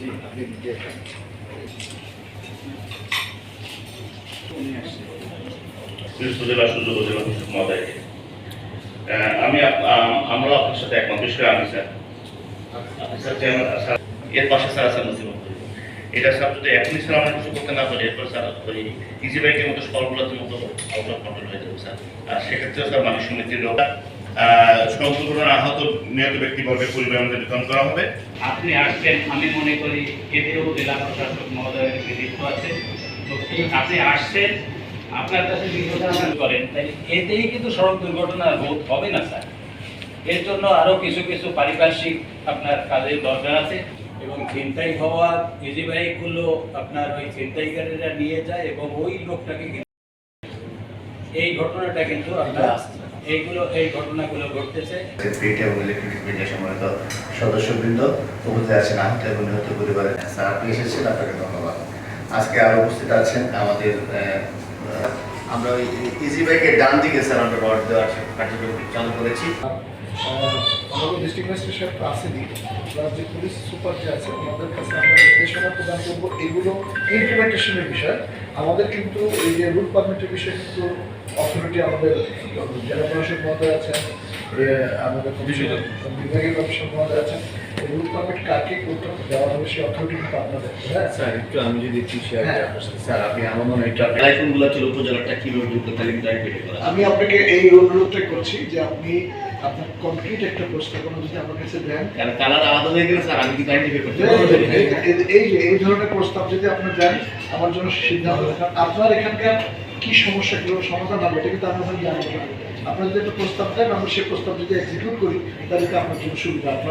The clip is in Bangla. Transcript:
আমি আমরা আপনার সাথে একমত। আমি, স্যার। এর পাশে স্যার আছেন মুসিবত এটা স্যার, যদি এখনই স্যার আমরা কিছু করতে না পারি, এরপর স্যার ওই ইজি বাইকের মতো সরগুলোর মতো আউট অফ কন্ট্রোল হয়ে যাবে, স্যার। আর সেক্ষেত্রে স্যার মানুষ সমিতির লোক আহত নিহত ব্যক্তিবর্গের বিতরণ করা হবে। আপনি আমি মনে করি জেলা প্রশাসক মহোদয়ের আছে। তো আপনি আসছেন, আপনার কাছে করেন, তাই এতেই কিন্তু সড়ক হবে না, স্যার। এর জন্য আরও কিছু কিছু পারিপার্শ্বিক আপনার কাজের দরকার আছে এবং ছিনতাই হওয়া ইজি আপনার ওই ছিনতাইকারীরা নিয়ে যায় এবং ওই লোকটাকে এই ঘটনাটা কিন্তু আপনার এইগুলো, এই ঘটনাগুলো ঘটতেছে। পিঠে এবং ইলেকট্রিক মিডিয়া সম্মানিত সদস্যবৃন্দ, উপস্থিত আছেন আহত এবং নিহত পরিবারের স্যার। আপনি এসেছেন, আপনাকে ধন্যবাদ। আজকে আরও উপস্থিত আছেন আমাদের আমরা ওই ইজি বাইকের ডান দিকে স্যার আমরা রড দেওয়ার কার্যক্রম চালু করেছি। আমাদের ডিস্ট্রিক্ট ম্যাজিস্ট্রেট আসেনি প্লাস যে পুলিশ সুপার যে আছে ওনাদের কাছে আমরা নির্দেশনা প্রদান করব। এগুলো ইমপ্লিমেন্টেশনের বিষয়। আমাদের কিন্তু এই যে রুট পারমিটের বিষয়ে কিন্তু অথরিটি আমাদের জেলা প্রশাসক মহোদয় আছেন আমাদের বিভাগীয় কমিশন মহোদয় আছেন। পারমিট কাকে করতে দেওয়া হবে অথরিটি কিন্তু আপনাদের হ্যাঁ? স্যার একটু আমি যদি একটু শেয়ার হ্যাঁ। করি। আপনার স্যার আপনি আমার মনে হয় ছিল উপজেলাটা কীভাবে আমি আপনাকে এই অনুরোধটা করছি যে আপনি আপনার কমপ্লিট একটা প্রস্তাবনা যদি আমার কাছে দেন। কালার আলাদা হয়ে গেলে স্যার আমি কিন্তু আইডেন্টিফাই করতে এই এই- ধরনের প্রস্তাব যদি আপনি দেন আমার জন্য সিদ্ধান্ত আপনার এখানকার কি সমস্যা কীভাবে সমাধান হবে এটা কিন্তু আমি আপনাকে জানাব। আপনার যদি একটা প্রস্তাব দেন আমরা সেই প্রস্তাব যদি এক্সিকিউট করি তাহলে আপনার জন্য সুবিধা। আপনার